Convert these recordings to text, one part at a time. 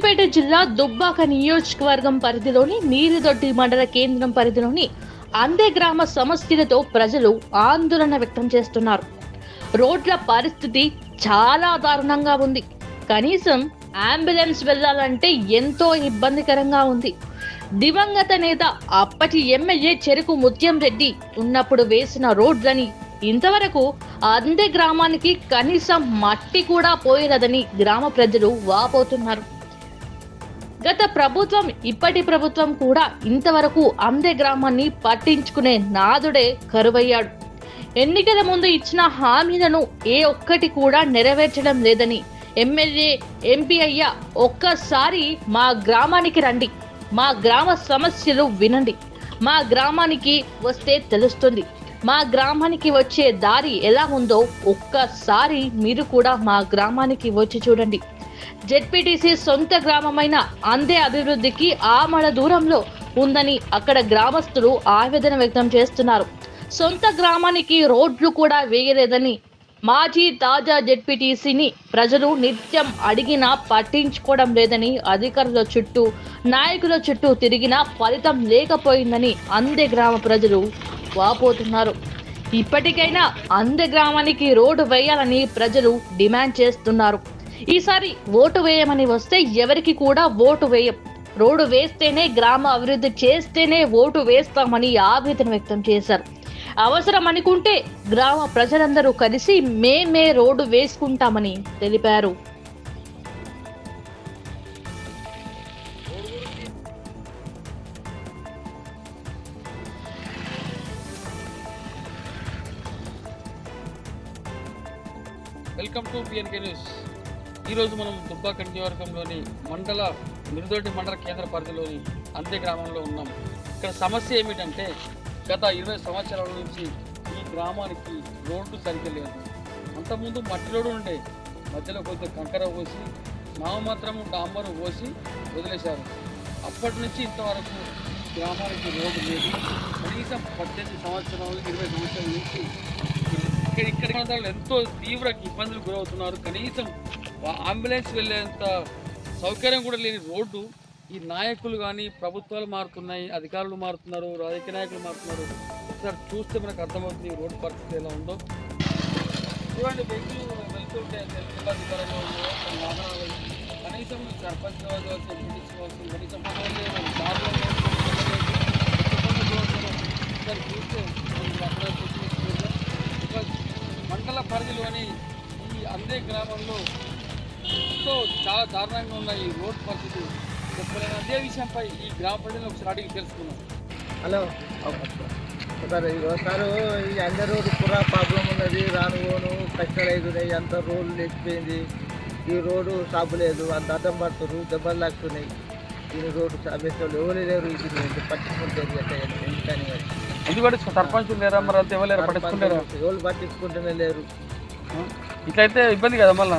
సిద్దిపేట జిల్లా దుబ్బాక నియోజకవర్గం పరిధిలోని నీరుదొడ్డి మండల కేంద్రం పరిధిలోని అందే గ్రామ సమస్యలతో ప్రజలు ఆందోళన వ్యక్తం చేస్తున్నారు. రోడ్ల పరిస్థితి చాలా దారుణంగా ఉంది. కనీసం అంబులెన్స్ వెళ్ళాలంటే ఎంతో ఇబ్బందికరంగా ఉంది. దివంగత నేత అప్పటి ఎమ్మెల్యే చెరుకు ముత్యం రెడ్డి ఉన్నప్పుడు వేసిన రోడ్లని ఇంతవరకు అందే గ్రామానికి కనీసం మట్టి కూడా పోయినదని గ్రామ ప్రజలు వాపోతున్నారు. గత ప్రభుత్వం ఇప్పటి ప్రభుత్వం కూడా ఇంతవరకు అందే గ్రామాన్ని పట్టించుకునే నాదుడే కరువయ్యాడు. ఎన్నికల ముందు ఇచ్చిన హామీలను ఏ ఒక్కటి కూడా నెరవేర్చడం లేదని ఎమ్మెల్యే ఎంపీ అయ్యా ఒక్కసారి మా గ్రామానికి రండి. మా గ్రామ సమస్యలు వినండి. మా గ్రామానికి వస్తే తెలుస్తుంది. మా గ్రామానికి వచ్చే దారి ఎలా ఉందో ఒక్కసారి మీరు కూడా మా గ్రామానికి వచ్చి చూడండి. జెడ్పీటీసీ సొంత గ్రామమైన అందే అభివృద్ధికి ఆమడ దూరంలో ఉందని అక్కడ గ్రామస్తులు ఆవేదన వ్యక్తం చేస్తున్నారు. సొంత గ్రామానికి రోడ్లు కూడా వేయలేదని మాజీ తాజా జెడ్పీటీసీని ప్రజలు నిత్యం అడిగినా పట్టించుకోవడం లేదని అధికారుల చుట్టూ నాయకుల చుట్టూ తిరిగినా ఫలితం లేకపోయిందని అందే గ్రామ ప్రజలు వాపోతున్నారు. ఇప్పటికైనా అందే గ్రామానికి రోడ్డు వేయాలని ప్రజలు డిమాండ్ చేస్తున్నారు. ఈసారి ఓటు వేయమని వస్తే ఎవరికి కూడా ఓటు వేయం. రోడ్డు వేస్తేనే గ్రామ అభివృద్ధి చేస్తేనే ఓటు వేస్తామని ఆవేదన వ్యక్తం చేశారు. అవసరం అనుకుంటే గ్రామ ప్రజలందరూ కలిసి మేమే రోడ్డు వేసుకుంటామని తెలిపారు. వెల్కమ్ టు పిఎన్కే న్యూస్ ఈరోజు మనం దుబ్బాక నియోజకవర్గంలోని మండల మిరుదొడ్డి మండల కేంద్ర పరిధిలోని అంతే గ్రామంలో ఉన్నాం. ఇక్కడ సమస్య ఏమిటంటే గత ఇరవై సంవత్సరాల నుంచి ఈ గ్రామానికి రోడ్డు సరిగ్గా లేదు. అంతకుముందు మట్టి రోడ్డు ఉండే మధ్యలో కొంచెం కంకర పోసి మాత్రం డాంబరు పోసి వదిలేశారు. అప్పటి నుంచి ఇంతవరకు గ్రామానికి రోడ్డు లేదు. కనీసం పద్దెనిమిది సంవత్సరాలు ఇరవై సంవత్సరాల నుంచి ఇక్కడ ఇక్కడ ఎంతో తీవ్ర ఇబ్బందులు గురవుతున్నారు. కనీసం అంబులెన్స్ వెళ్ళేంత సౌకర్యం కూడా లేని రోడ్డు. ఈ నాయకులు కానీ ప్రభుత్వాలు మారుతున్నాయి అధికారులు మారుతున్నారు రాజకీయ నాయకులు మారుతున్నారు. ఒకసారి చూస్తే మనకు అర్థమవుతుంది ఈ రోడ్డు పరిస్థితి ఎలా ఉందో. చూడండి వెహికల్ వెళ్తుంటే కనీసం సర్పంచ్ కావచ్చు ఎంపీటీసీ కావచ్చు కనీసం ఒకసారి చూస్తే మండల పరిధిలోని ఈ అందే గ్రామంలో ఎంతో చాలా దారుణంగా ఉన్న ఈ రోడ్ పరిస్థితి. చెప్పలేని అదే విషయంపై ఈ గ్రామ ప్రజలను ఒకసారి అడిగి తెలుసుకున్నాం హలో. సార్ ఇదిగో సారు ఈ అందరూ పురా ప్రాబ్లం ఉన్నది రాను పోను కష్టాలు అవుతున్నాయి అంత రోడ్లు లేచిపోయింది. ఈ రోడ్డు సాపు లేదు అంత అడ్డం పడుతున్నారు దెబ్బలు లాగుతున్నాయి ఈ రోడ్డు సమస్యలు ఎవరు లేరు ఇది పట్టించుకుంటారు ఎందుకని మరి. ఎందుకంటే సర్పంచ్ లేరా మరి? అంతా ఇవ్వలేరు పట్టించుకుంటారా? ఎవరు పట్టించుకుంటూనే లేరు. ఇట్లయితే ఇబ్బంది కదా మళ్ళీ?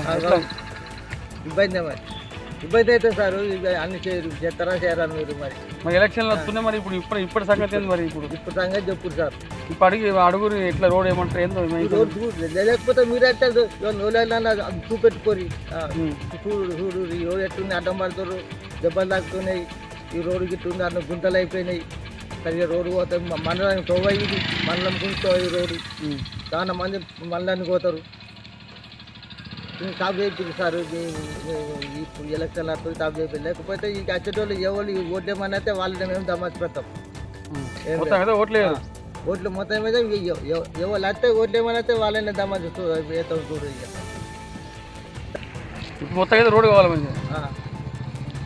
ఇబ్బంది మరి ఇబ్బంది అయితే సార్ ఇక అన్ని చేయరు చెత్తరా చేయరాను మీరు మరి. మరి ఎలక్షన్లు వస్తున్నాయి మరి ఇప్పుడు ఇప్పుడు ఇప్పటి సంగతి ఏంది మరి ఇప్పుడు? ఇప్పుడు సంగతి చెప్పుడు సార్. ఇప్పుడు అడిగి అడుగురు ఎట్లా రోడ్ ఏమంటారు ఏందో లేకపోతే మీరు ఎట్లా నోలైనా చూపెట్టుకోరి. చూడు చూడు ఈ రోడ్డు ఎట్టుంది అడ్డం పడుతున్నారు దెబ్బలు తాకుతున్నాయి ఈ రోడ్డు గిట్టుంది అన్న గుంతలు అయిపోయినాయి. సరిగ్గా రోడ్డు పోతాయి మండలానికి తోవ ఇది మండలం గుంతో ఈ రోడ్డు. చాలా మంది మండలానికి పోతారు. టాప్ చేయించింది సార్. ఇప్పుడు ఎలక్షన్ అప్పుడు టాప్ చేయించారు లేకపోతే ఈ వచ్చేటోళ్ళు ఎవరు ఓట్లేమని అయితే వాళ్ళని మేము దమాసి పెడతాం ఉమ్. ఏం మొత్తం లేదు. ఏదో ఓట్లేదు ఓట్లు మొత్తం మీద ఎవ- ఎవ- ఎవరు వస్తే ఓట్లేమని అయితే వాళ్ళని దమాసి వేస్తాం చూడు ఇప్పుడు మొత్తం ఏదో రోడ్ కావాలి మంచిగా. ఆ.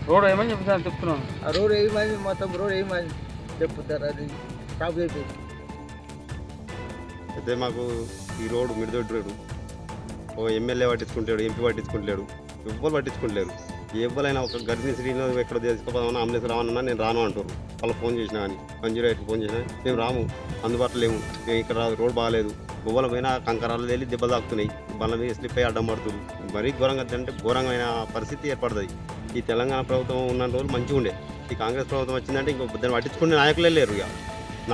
రోడ్ ఏమని చెప్తాను చెప్తున్నాను. ఆ రోడ్ వేయమని మొత్తం రోడ్ వేయమని చెప్తారు అది అయిపోయింది అయితే మాకు ఈ రోడ్డు మిడిదొడ్డి రోడ్డు ఓ ఎమ్మెల్యే పట్టించుకుంటాడు ఎంపీ పట్టించుకుంటలేడు ఎవ్వరు పట్టించుకుంటలేరు. ఎవరైనా ఒక గర్భిణీ స్త్రీలో ఎక్కడ తీసుకుపోదామన్నా అంబులెన్స్ రావన్నా నేను రాను అంటారు. వాళ్ళు ఫోన్ చేసినా కానీ వన్ జీరో ఫోన్ చేసినా మేము రాము అందుబాటులో లేము మేము ఇక్కడ రోడ్ బాగాలేదు. గువ్వల పైన కంకరాలు వెళ్ళి దెబ్బలు తాకుతున్నాయి బండ్ల మీద స్లిప్ అయ్యి అడ్డం పడుతుంది మరీ ఘోరంగా అంటే ఘోరమైన పరిస్థితి ఏర్పడుతుంది. ఈ తెలంగాణ ప్రభుత్వం ఉన్న రోజులు మంచిగా ఉండే. ఈ కాంగ్రెస్ ప్రభుత్వం వచ్చిందంటే ఇంకో దాన్ని పట్టించుకునే నాయకులే లేరు ఇక.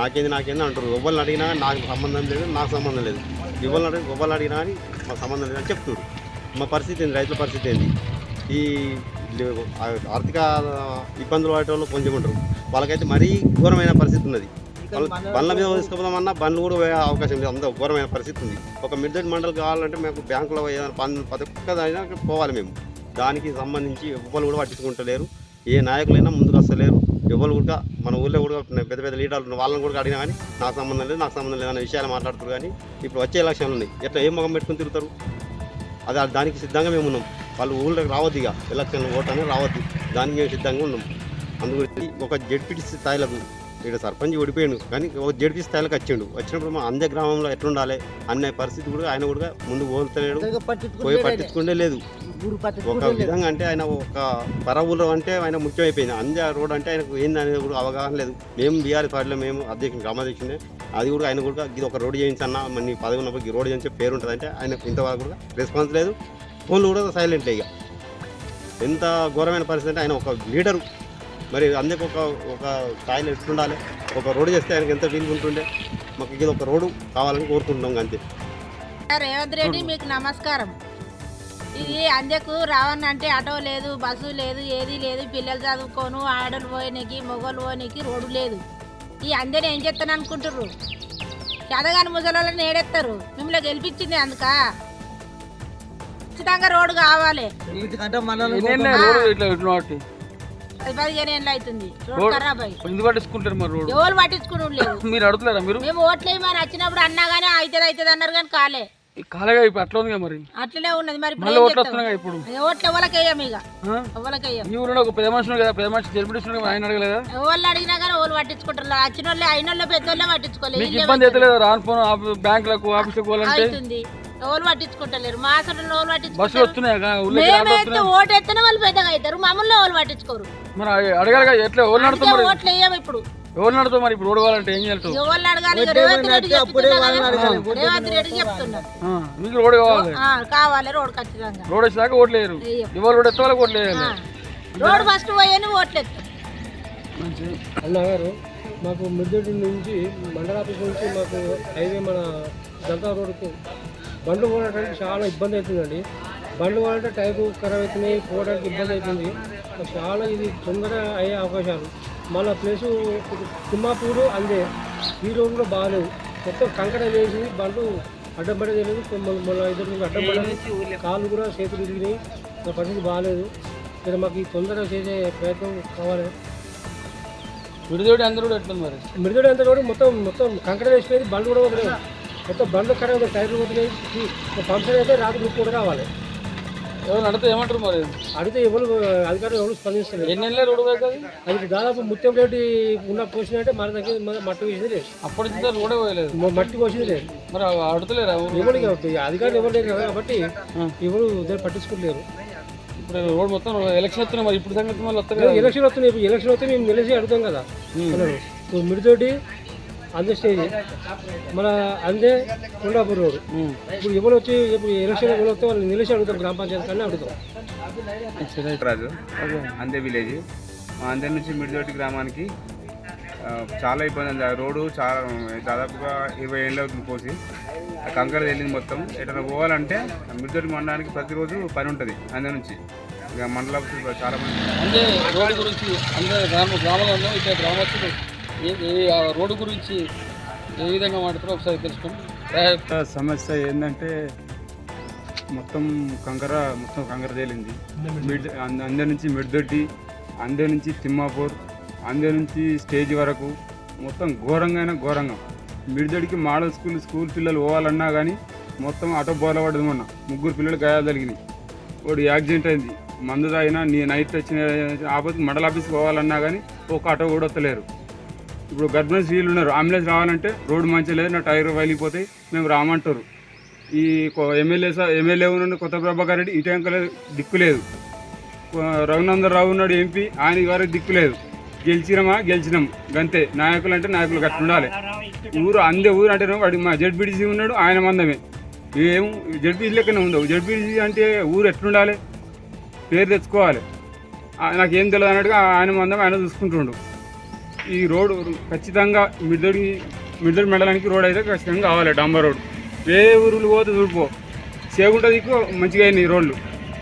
నాకేంది నాకేంది అంటారు. ఎవరిని అడిగినా నాకు సంబంధం లేదు నాకు సంబంధం లేదు. ఎవరిని అడిగి ఎవరిని అడిగినా కానీ మాకు సంబంధం లేదు అని చెప్తారు మా పరిస్థితి ఏంది? రైతుల పరిస్థితి ఏంది? ఈ ఆర్థిక ఇబ్బందులు పడే వాళ్ళు కొంచెం ఉంటారు. వాళ్ళకైతే మరీ ఘోరమైన పరిస్థితి ఉన్నది. వాళ్ళు బండ్ల మీద తీసుకుపోదామన్నా బండ్లు కూడా పోయే అవకాశం లేదు. అంత ఘోరమైన పరిస్థితి ఉంది. ఒక మిడ్దటి మండలి కావాలంటే మేము బ్యాంకులో ఏదైనా పన్ను ప్రతి ఒక్కదైనా పోవాలి మేము. దానికి సంబంధించి ఎవ్వరు కూడా పట్టించుకుంటలేరు. ఏ నాయకులైనా ముందుకు వస్తలేరు. ఎవరు కూడా మన ఊళ్ళో కూడా పెద్ద పెద్ద లీడర్లు వాళ్ళని కూడా అడిగినా కానీ నాకు సంబంధం లేదు నాకు సంబంధం లేదు అనే విషయాలు మాట్లాడుతారు కానీ ఇప్పుడు వచ్చే ఎలక్షన్లు ఉన్నాయి. ఎట్లా ఏం ముఖం పెట్టుకుని తిరుగుతారు? అది దానికి సిద్ధంగా మేము ఉన్నాం. వాళ్ళు ఊళ్ళోకి రావద్దు ఇక. ఎలక్షన్ ఓట్ అనేది రావద్దు. దానికి మేము సిద్ధంగా ఉన్నాం. అందుగురించి ఒక జడ్పీటీ స్థాయిలకు ఇక్కడ సర్పంచ్ ఓడిపోయాడు. కానీ ఒక జడ్పీ స్థాయిలకు వచ్చిండు. వచ్చినప్పుడు మా అందే గ్రామంలో ఎట్లుండాలి అనే పరిస్థితి కూడా ఆయన కూడా ముందు పోతలేడు. పోయి పట్టించుకుంటే లేదు. ఒక విధంగా అంటే ఆయన ఒక పరవులు అంటే ఆయన ముఖ్యమైపోయింది. అందే రోడ్ అంటే ఆయనకు ఏంది అనేది కూడా అవగాహన లేదు. మేము బీఆర్ పార్టీలో మేము అధ్యక్షుడు గ్రామాధ్యక్షుడే అది కూడా ఆయన కూడా ఇది ఒక రోడ్ చేయించన్నా మరి నీ పదవి ఉన్నప్పుడు ఈ రోడ్ చేయించే పేరు ఉంటుంది అంటే ఆయన ఇంతవరకు కూడా రెస్పాన్స్ లేదు. ఫోన్లు కూడా సైలెంట్ ఇక. ఎంత ఘోరమైన పరిస్థితి అంటే ఆయన ఒక లీడరు మరి అందుకు ఒక ఒక స్థాయిలో ఎట్లుండాలి? ఒక రోడ్డు చేస్తే ఆయనకి ఎంత వీలు ఉంటుండే? మాకు ఇది ఒక రోడ్డు కావాలని కోరుకుంటున్నాం అంతే. రేవంత్ రెడ్డి మీకు నమస్కారం. ఇది అందకు రావన్న అంటే ఆటో లేదు బస్సు లేదు ఏది లేదు. పిల్లలు చదువుకోను ఆడలు పోయినకి మొగలు పోనీకి రోడ్డు లేదు. ఈ అందరిని ఏం చేస్తాను అనుకుంటుర్రు? చదగాని ముసలి ఏడెత్తారు? మిమ్మల్ని గెలిపించింది అందుక? ఖచ్చితంగా రోడ్డు కావాలి. అది పదిహేను ఏళ్ళు అవుతుంది రోడ్డు రోడ్- ఖరాబ్ అయ్యి. పట్టించుకుంటారు మరి రోడ్డు? ఎవరు పట్టించుకుని లేదు మీరు అడుగుతున్నారా మీరు? మేము ఓట్లేమని వచ్చినప్పుడు అన్నా కానీ అవుతుంది అవుతుంది అన్నారు కానీ కాలే. కాలేగా ఇప్పుడు అట్లా ఉంది మరి. అట్లనే ఉన్నది మరి ఇప్పుడు మళ్ళీ ఓట్లు? వస్తున్నాయి ఇప్పుడు. ఓట్లు ఎవరికి వేయం ఇక? ఎవరికి వేయం? ఈ ఊరిలో ఒక పెద్ద మనుషులు కదా పెద్ద మనిషి జడ్పీటీస్తున్నాడు కదా ఆయన అడగలేదా? ఎవరు అడిగినా కానీ ఎవరు పట్టించుకుంటారు. వచ్చిన వాళ్ళే అయిన వాళ్ళే పెద్దోళ్ళే పట్టించుకోలేదు. మీకు ఇబ్బంది అయితే లేదా రాను ఫోన్ బ్యాంకులకు పోవాలంటే? ఎవరు పట్టించుకుంటలేరు. మా అసలు ఎవరు పట్టించుకుంటారు. మేమైతే ఓటు ఎత్తనే వాళ్ళు పెద్దగా అవుతారు. మమ్మల్ని ఎవరు పట్టించుకోరు. మరి అడగ- అడగాలి ఎట్లా ఓట్లు వేయం ఇప్పుడు. ఎవరు నడుతాం మరి? ఇప్పుడు ఓడవాలంటే ఏం చేయాలి ఎవరు అడగాలి? రేవంత్ రెడ్డి చెప్తున్నా. రేవంత్ రెడ్డి మీకు రోడ్ కావాలి. రోడ్ ఖచ్చితంగా. రోడ్ వచ్చాక ఓట్లు వేయరు. వేయం. ఇవాళ రోడ్ ఎత్తే వాళ్ళకి ఓట్లు వేయాలి. ఆ. రోడ్ ఫస్ట్ పోయని ఓట్లు ఎత్తాం. మంచిది. అన్నగారు మాకు ముద్దటి నుంచి మండల ఆఫీస్ నుంచి మాకు హైవే మన జనతా రోడ్డుకు బండ్లు పోవడానికి చాలా ఇబ్బంది అవుతుందండి. బండ్లు పోవాలంటే టైపు ఖరాబ్ అవుతున్నాయి పోవడానికి ఇబ్బంది అవుతుంది. చాలా ఇది తొందరగా అయ్యే అవకాశాలు. మళ్ళీ ప్లేసు తిమ్మాపూరు అందే. ఈ రోడ్డు కూడా బాగాలేవు మొత్తం కంకర వేసి బండ్లు అడ్డం పడేది లేదు మళ్ళీ ఇద్దరు నుంచి అడ్డం పడేది కాళ్ళు కూడా చేతులు తిరిగినాయి. మా పరిస్థితి బాగాలేదు ఇక్కడ మాకు ఈ తొందరగా చేసే ప్రయత్నం కావాలి. విడిదోడి అందరూ కూడా ఎట్లుంది మరి? మిడిదొడి అంతా కూడా మొత్తం మొత్తం కంకర వేసిపోయింది. బండ్లు కూడా వదిలేదు మొత్తం బండ్లు అవుతాయి టైర్లు పోతున్నాయి ఫంక్షన్ అయితే రాత్రి కూడా రావాలి. ఎవరు నడితే ఏమంటారు మరి? అడిగితే ఎవరు అధికారులు ఎవరు స్పందిస్తలేదు ఎన్ని నెలలే రోడ్డు అవుతుంది అది? దాదాపు ముత్యం రెడ్డి ఉన్న పోసిన అంటే మన దగ్గర మట్టి వేసింది లేదు. అప్పటి నుంచి రోడే పోయలేదు. మట్టి పోసింది లేదు. మరి అడుగుతలేరా ఊరు? ఎవరు ఇక అధికారులు ఎవరు లేరు కాబట్టి ఎవరు పట్టించుకోలేరు. ఇప్పుడు రోడ్ మొత్తం ఎలక్షన్ వస్తున్నాయి మరి ఇప్పుడు సంగతి మళ్ళీ వస్తారు కదా. ఎలక్షన్ వస్తున్నాయి ఎలక్షన్ వస్తే మేము నిలిచి అడుగుతాం కదా. మిడితోటి అందే స్టేజ్ మన అందే కొండాపూర్ రోడ్. ఇప్పుడు ఎవరు వచ్చి ఇప్పుడు ఎలక్షన్ ఎవరు వస్తే వాళ్ళు నిలిచి అడుగుతాం గ్రామ పంచాయతీ కానీ అడుగుతాం రాజు అందే విలేజ్ మా అందే నుంచి మిడిదోటి గ్రామానికి చాలా ఇబ్బంది ఉంది. ఆ రోడ్డు చాలా దాదాపుగా ఇరవై ఏళ్ళు అవుతుంది పోసి. ఆ కంకర వెళ్ళింది మొత్తం. ఎటైనా పోవాలంటే ఆ మిడిదోటి మండలానికి ప్రతిరోజు పని ఉంటుంది అందే నుంచి. ఇక మండల చాలా మంది అంటే రోడ్డు గురించి అందరూ గ్రామ గ్రామంలో ఇక్కడ గ్రామస్తులు రోడ్డు గురించి ఏ విధంగా మాట్లాడతారో ఒకసారి తెలుసుకోండి సమస్య ఏంటంటే మొత్తం కంకర మొత్తం కంకర తేలింది. మిడ్ అంద- నుంచి మిడ్దొడ్డి అందరి నుంచి తిమ్మాపూర్ అందరి నుంచి స్టేజ్ వరకు మొత్తం ఘోరంగా ఘోరంగా. మిడ్దొడికి మోడల్ స్కూల్ స్కూల్ పిల్లలు పోవాలన్నా కానీ మొత్తం ఆటో బోల పడ్డది మొన్న. ముగ్గురు పిల్లలు గాయాలు జరిగినాయి వాడు యాక్సిడెంట్ అయింది. మందు తాగినా నీ నైట్ వచ్చిన ఆఫీస్ మండల ఆఫీస్కి పోవాలన్నా కానీ ఒక ఆటో కూడా వస్తలేరు. ఇప్పుడు గర్భిణీ స్త్రీలు ఉన్నారు. అంబులెన్స్ రావాలంటే రోడ్డు మంచిగా లేదు నా టైర్ వెళ్ళిపోతాయి మేము రామంటారు. ఈ ఎమ్మెల్యే ఎమ్మెల్యే ఉన్నాడు కొత్త ప్రభాకర్ రెడ్డి ఇటు దిక్కు లేదు. రఘునందరావు ఉన్నాడు ఎంపీ ఆయన గారికి దిక్కు లేదు. గెలిచినామా? గెలిచినాం. గంతే. నాయకులు అంటే నాయకులు గట్టి ఉండాలి. ఊరు అందే ఊరు అంటే వాడి మా జడ్పీటీసీ ఉన్నాడు ఆయన మందమే. ఏం జడ్పీసీ లెక్కనే ఉండవు జడ్పీటీసీ అంటే ఊరు ఎట్లుండాలి? పేరు తెచ్చుకోవాలి. నాకు నాకేం తెలియదు అన్నట్టుగా ఆయన మందం ఆయన చూసుకుంటుండు. ఈ రోడ్డు ఖచ్చితంగా మిద్దడి మిద్దడి మండలానికి రోడ్ అయితే ఖచ్చితంగా కావాలి డాంబర్ రోడ్. వేరే ఊరులు పోతే చూడిపో చేగుంట దిక్కు మంచిగా అయినాయి రోడ్లు.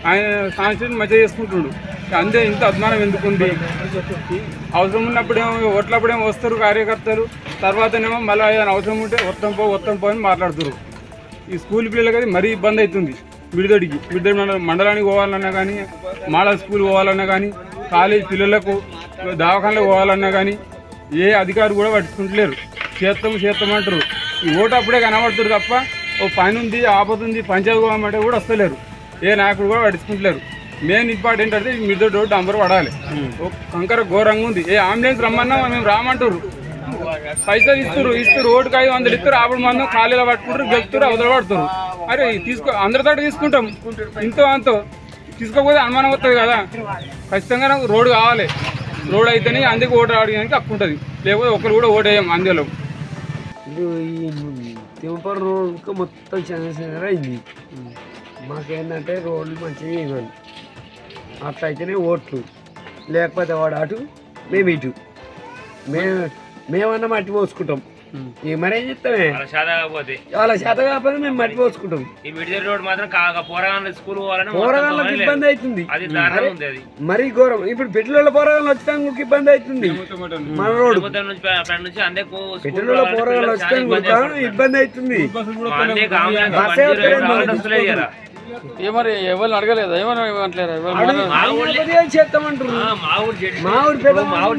ఆయన కాన్స్టిట్యూట్ మంచిగా చేసుకుంటుండు అంతే ఇంత అభిమానం ఎందుకుంది? అవసరం ఉన్నప్పుడేమో ఓట్లప్పుడేమో వస్తారు కార్యకర్తలు తర్వాతనేమో మళ్ళీ ఏదైనా అవసరం ఉంటే వస్తాం పో వస్తాం పో అని మాట్లాడుతారు ఈ స్కూల్ పిల్లలకి అది మరీ ఇబ్బంది అవుతుంది. విడిదడికి విడిదడి మండల మండలానికి పోవాలన్నా కానీ మాల స్కూల్ పోవాలన్నా కానీ కాలేజ్ పిల్లలకు దవాఖానలకు పోవాలన్నా కానీ ఏ అధికారి కూడా పట్టించుకుంటలేరు. చేస్తాం చేస్తాం అంటారు. ఈ ఓటు అప్పుడే కనబడుతుంది తప్ప ఓ పని ఉంది ఆపద ఉంది పంచాయతీ కూడా వస్తలేరు. ఏ నాయకుడు కూడా పట్టించుకుంటలేరు. మెయిన్ ఇంపార్టెంట్ అంటే మీద రోడ్డు అంబర్ పడాలి. ఓ కంకర ఘోరంగా ఉంది. ఏ అంబులెన్స్ రమ్మన్నా మేము రామంటారు పైసలు ఇస్తారు ఇస్తారు ఓటుకు ఐదు వందలు ఇస్తారు ఆవిడ మందం ఖాళీలో పట్టుకుంటారు గెలుస్తారు అవతల పడుతారు అరే తీసుకో అందరితో తీసుకుంటాం. ఇంతో అంతో. తీసుకోకపోతే అనుమానం వస్తుంది కదా. ఖచ్చితంగా నాకు రోడ్డు కావాలి. రోడ్ అయితేనే అందుకు ఓటు ఆడడానికి హక్కు ఉంటుంది. లేకపోతే ఒకరు కూడా ఓటు వేయం అందులో తిరుపతి రోడ్ రోడ్కి మొత్తం చంద్రశేఖర్ అయింది. మాకేంటంటే రోడ్లు మంచిగా ఇవ్వాలి. అట్లా అయితేనే ఓట్లు. లేకపోతే వాడు అటు మేము ఇటు. మేము మేమన్నా మట్టి పోసుకుంటాం. ఇక మరేం చెప్తామే వాళ్ళ చేత కాకపోతే. మేము మట్టి పోసుకుంటాం. ఈ మిడిల్ రోడ్ మాత్రం కాక పోరగాళ్ళ స్కూల్ పోవాలని పోరగాళ్ళకి ఇబ్బంది. అవుతుంది. అది దారుణం ఉంది అది. మరీ ఘోరం. ఇప్పుడు పెట్రోల్ పోరగాళ్ళు వచ్చాక ఇబ్బంది అవుతుంది. మన అందకు పెట్రోల్ పోరగాళ్ళు వచ్చాక ఇబ్బంది అవుతుంది. ఏమరి ఎవరిని అడగలేదా? ఏమని ఎవరు చేస్తామంటారు? మా ఊరు చెట్టు మా ఊరు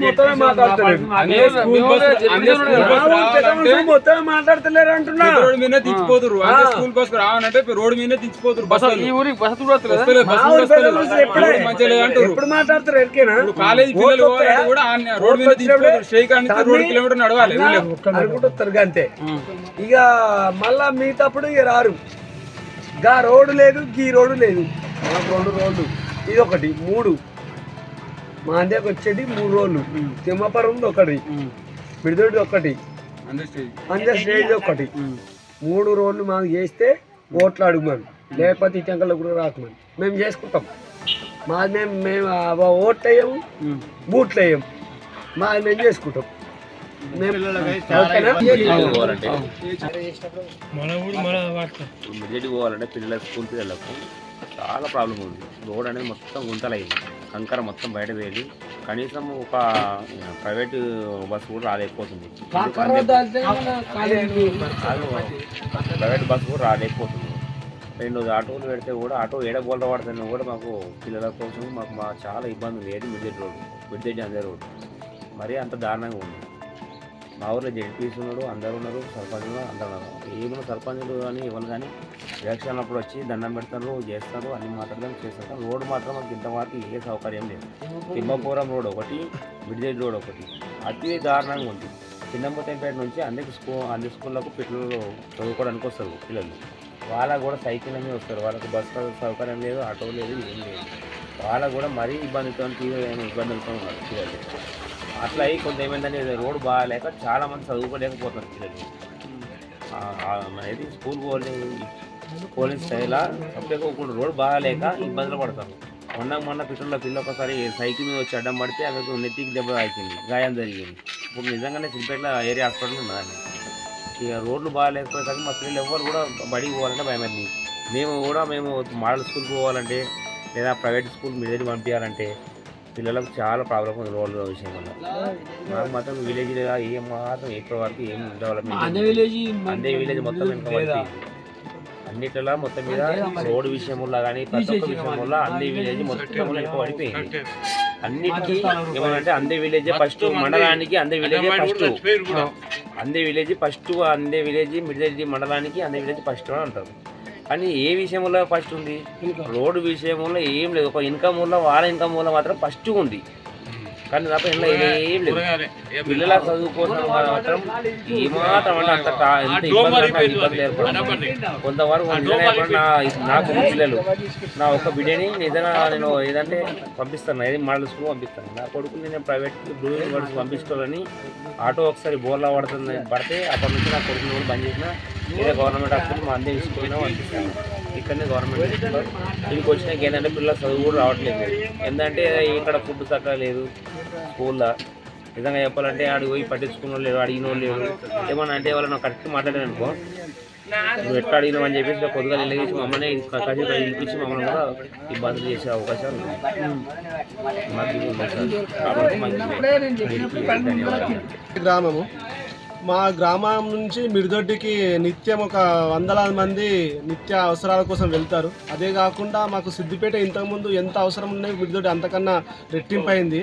మొత్తమే మాట్లాడతలేరు అంటున్నా తెచ్చిపోతురు స్కూల్ బస్ రావాలంటే తెచ్చిపోతురు ఈ ఊరికి ఎప్పుడే మాట్లాడతారు ఎరికేనా కాలేజీ పిల్లలు కూడా రోడ్డు మీద స్టేక్ నుంచి రెండు కిలోమీటర్ నడవాలి వీళ్ళకు. అనుకుంటారు అంతే ఇక మళ్ళా మిగతాప్పుడు ఇక రారు గా రోడ్డు లేదు గీ రోడ్డు లేదు రెండు రోడ్లు ఇది ఒకటి మూడు మా అందేకి వచ్చేది మూడు రోడ్లు తిమ్మపురం ఒకటి మిడిదొడ్డి ఒకటి అంతే స్టేజ్. అందే స్టేజ్ ఒకటి. మూడు రోడ్లు మాకు చేస్తే ఓట్లు అడుగుమని. లేకపోతే ఇటంకల్లో కూడా రాకమని. మేము చేసుకుంటాం. మాది మేము మేము ఓట్లు వేయము బూట్లు వేయము. మాది మేము చేసుకుంటాం? మిడియట్ పోవాలంటే. పిల్లల స్కూల్ పిల్లలకు చాలా ప్రాబ్లం ఉంది. రోడ్ అనేది మొత్తం గుంతలయ్యింది కంకర మొత్తం బయట వేడి కనీసం ఒక ప్రైవేట్ బస్సు కూడా రాలేకపోతుంది. ప్రైవేట్ బస్సు కూడా రాలేకపోతుంది. రెండు ఆటోలు పెడితే కూడా ఆటో ఏడ బోల్ట పడుతుంది కూడా మాకు పిల్లల కోసం మాకు మా చాలా ఇబ్బంది ఏది మిడియట్ రోడ్ మిడియట్ అందే రోడ్. మరీ అంత దారుణంగా ఉంది. మా ఊర్లో జడ్పీస్ ఉన్నాడు అందరు ఉన్నారు సర్పంచులు అందరు ఉన్నారు. ఏమైనా సర్పంచులు కానీ ఎవరు కానీ ఎలక్షన్ అప్పుడు వచ్చి దండం పెడతారు చేస్తారు అన్ని మాట్లాడదాం చేస్తారు రోడ్డు మాత్రం మాకు ఇంతవరకు ఏ సౌకర్యం లేదు. తిమ్మపురం రోడ్ ఒకటి మిడిదేడ్ రోడ్ ఒకటి. అతి దారుణంగా ఉంది. చిన్నమ్మతంపేట నుంచి అందరికి స్కూ అన్ని స్కూళ్ళకు పిల్లలు చదువుకోవడానికి వస్తారు పిల్లలు. వాళ్ళకు కూడా సైకిల్ మీద వస్తారు. వాళ్ళకి బస్సు సౌకర్యం లేదు ఆటో లేదు ఏం లేదు. వాళ్ళకు కూడా మరీ ఇబ్బందితో ఇబ్బందులతో ఉన్నారు పిల్లలు. అట్లా అయ్యి కొంత ఏమైందంటే రోడ్ బాగాలేక చాలా మంది చదువుకోలేకపోతున్నారు పిల్లలు. అనేది స్కూల్ పోలేదు పోలీస్ స్టైల్ సపరేట్గా ఒక రోడ్ బాగాలేక ఇబ్బందులు పడతారు. మొన్న మొన్న పిల్లల పిల్ల ఒకసారి సైకిల్ మీద వచ్చి అడ్డం పడితే ఆమెకు నెత్తికి దెబ్బ తాకింది గాయం జరిగింది. ఇప్పుడు నిజంగానే సిద్దిపేటలో ఏరియా హాస్పిటల్ ఉన్నదండి ఇక రోడ్లు బాగాలేకపోయేసరికి మా పిల్లలు ఎవరు కూడా బడికి పోవాలంటే భయమైంది మేము కూడా మేము మోడల్ స్కూల్కి పోవాలంటే లేదా ప్రైవేట్ స్కూల్ మీద పంపించాలంటే పిల్లలకు చాలా ప్రాబ్లం ఉంది రోడ్ల విషయం వల్ల. మాకు మాత్రం విలేజ్ ఏం మాత్రం ఇప్పటి వరకు ఏం డెవలప్మెంట్ అందే విలేజ్ మొత్తం వెనక అన్నిట్లా మొత్తం మీద రోడ్ విషయంలో కానీ ప్రతి ఒక్క విషయంలో అందే విలేజ్ మొత్తం వెనక పడిపోయింది. అన్నిటికీ ఏమంటే అందే విలేజ్ ఫస్ట్ మండలానికి అందే విలేజ్ ఫస్ట్. అందే విలేజ్ ఫస్ట్ అందే విలేజ్ మిడిల్ మండలానికి అందే విలేజ్ ఫస్ట్ అని అంటారు. కానీ ఏ విషయంలో ఫస్ట్ ఉంది? రోడ్డు విషయంలో ఏం లేదు. ఒక ఇన్కమ్ వల్ల వాళ్ళ ఇన్కమ్ వల్ల మాత్రం ఫస్ట్ ఉంది. కానీ తప్ప ఇంట్లో ఏం లేదు. పిల్లల చదువు కోసం మాత్రం అంటే అంత ఎంత ఇబ్బంది అంటే అంత ఇబ్బంది కొంతవరకు నాకు పిల్లలు నా ఒక్క బిడ్డని నిజంగా నేను ఏదంటే పంపిస్తాను. ఏది మోడల్ స్కూల్ పంపిస్తాను. నా కొడుకుని నేను ప్రైవేట్ బ్లూ యూనివర్సిటీ పంపించుకోవాలని ఆటో ఒకసారి బోర్లా పడుతుంది పడితే అప్పటి నుంచి నా కొడుకుని కూడా బంద్ చేసిన ఇదే గవర్నమెంట్ హాస్పిటల్ మా అందే స్కూల్లో పంపిస్తాను ఇక్కడనే గవర్నమెంట్ హాస్పిటల్ దీనికి వచ్చినాక ఏంటంటే పిల్లల చదువు కూడా రావట్లేదు. ఏంటంటే ఇక్కడ ఫుడ్ చక్కగా లేదు స్కూల్లో. నిజంగా చెప్పాలంటే ఆడికి పోయి పట్టించుకున్న వాళ్ళు లేరు అడిగిన వాళ్ళు లేరు. ఏమన్నా అంటే వాళ్ళని కరెక్ట్ మాట్లాడాను అనుకో. నువ్వు ఎట్లా అడిగినావు అని చెప్పేసి కొద్దిగా నిలదీసి మమ్మల్ని కసి పిలిపించి మమ్మల్ని కూడా ఇబ్బందులు చేసే అవకాశాలు ఉన్నాయి. గ్రామము మా గ్రామం నుంచి మిడిదొడ్డికి నిత్యం ఒక వందలాది మంది నిత్య అవసరాల కోసం వెళ్తారు. అదే కాకుండా మాకు సిద్దిపేట ఇంతకుముందు ఎంత అవసరం ఉన్నాయి మిడిదొడ్డి అంతకన్నా రెట్టింపైంది.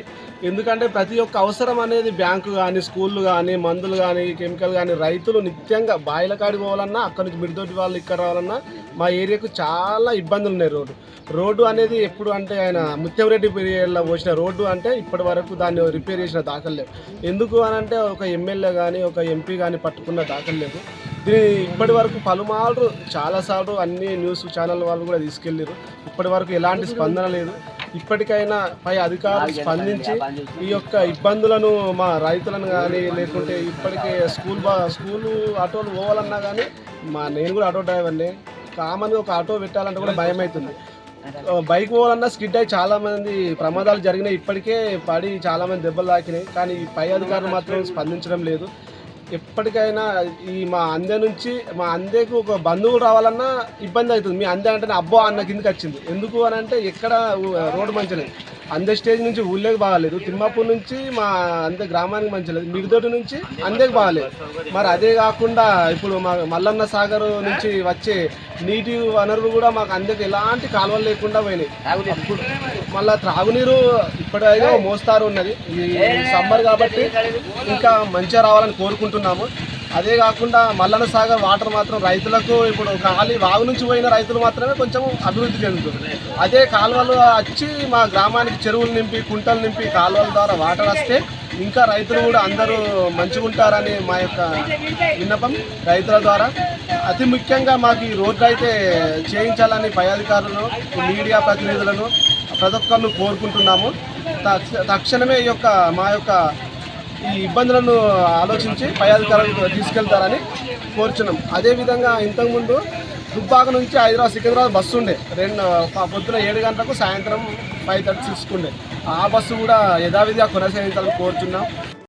ఎందుకంటే ప్రతి ఒక్క అవసరం అనేది బ్యాంకు కానీ స్కూళ్ళు కానీ మందులు కానీ కెమికల్ కానీ రైతులు నిత్యంగా బాయిల కాడికి పోవాలన్నా అక్కడి నుంచి మిడిదొడ్డి వాళ్ళు ఇక్కడ రావాలన్నా మా ఏరియాకు చాలా ఇబ్బందులు ఉన్నాయి రోడ్డు. రోడ్డు అనేది ఎప్పుడు అంటే ఆయన ముత్యంరెడ్డి పీరియడ్లో పోసిన రోడ్డు అంటే ఇప్పటి వరకు దాన్ని రిపేర్ చేసిన దాఖలు లేవు. ఎందుకు అని అంటే ఒక ఎమ్మెల్యే కానీ ఒక ఎంపీ కానీ పట్టుకున్న దాఖలు లేవు. దీని ఇప్పటి వరకు పలుమార్లు చాలాసార్లు అన్ని న్యూస్ ఛానల్ వాళ్ళు కూడా తీసుకెళ్ళారు ఇప్పటి వరకు ఎలాంటి స్పందన లేదు. ఇప్పటికైనా పై అధికారులు స్పందించి ఈ యొక్క ఇబ్బందులను మా రైతులను కానీ లేకుంటే ఇప్పటికే స్కూల్ బా స్కూలు ఆటోలు పోవాలన్నా కానీ మా నేను కూడా ఆటో డ్రైవర్ని. కామన్గా ఒక ఆటో పెట్టాలంటే కూడా భయం అవుతుంది బైక్ పోవాలన్నా స్కిడ్ అయి చాలా మంది ప్రమాదాలు జరిగినాయి. ఇప్పటికే పడి చాలా మంది దెబ్బలు తాకినాయి. కానీ ఈ పై అధికారులు మాత్రం స్పందించడం లేదు. ఎప్పటికైనా ఈ మా అందె నుంచి మా అందెకు ఒక బంధువులు రావాలన్నా ఇబ్బంది అవుతుంది. మీ అందే అంటే అబ్బో అన్న కిందకి వచ్చింది. ఎందుకు అని అంటే ఎక్కడ రోడ్డు మంచిలేదు. అందే స్టేజ్ నుంచి ఊళ్ళోకి బాగాలేదు. తిమ్మాపూర్ నుంచి మా అందే గ్రామానికి మంచిలేదు మిగదొడ్డి నుంచి అందేకి బాగాలేదు. మరి అదే కాకుండా ఇప్పుడు మా మల్లన్న సాగర్ నుంచి వచ్చే నీటి వనరులు కూడా మాకు అందరికి ఎలాంటి కాలువలు లేకుండా పోయినాయి. అప్పుడు మళ్ళా త్రాగునీరు ఇప్పటికైనా మోస్తారు ఉన్నది. ఈ సమ్మర్ కాబట్టి ఇంకా మంచిగా రావాలని కోరుకుంటున్నాము. అదే కాకుండా మల్లన సాగర్ వాటర్ మాత్రం రైతులకు ఇప్పుడు ఖాళీ వాగు నుంచి పోయిన రైతులు మాత్రమే కొంచెం అభివృద్ధి చెందుతుంది. అదే కాలువలు వచ్చి మా గ్రామానికి చెరువులు నింపి కుంటలు నింపి కాలువల ద్వారా వాటర్ వస్తే ఇంకా రైతులు కూడా అందరూ మంచిగా ఉంటారని మా యొక్క విన్నపం. రైతుల ద్వారా అతి ముఖ్యంగా మాకు ఈ రోడ్లు అయితే చేయించాలని పై అధికారులను మీడియా ప్రతినిధులను ప్రతి ఒక్కరిని కోరుకుంటున్నాము. తక్షణమే ఈ యొక్క మా యొక్క ఈ ఇబ్బందులను ఆలోచించి పై అధికారులకు తీసుకెళ్తారని కోరుచున్నాం. అదేవిధంగా ఇంతకుముందు దుబ్బాక నుంచి హైదరాబాద్ సికింద్రాబాద్ బస్సు ఉండే. రెండు పొద్దున ఏడు గంటలకు సాయంత్రం ఫైవ్ థర్టీ సిక్స్కి ఉండే. ఆ బస్సు కూడా యథావిధిగా కొనసాగించాలని కోరుచున్నాం.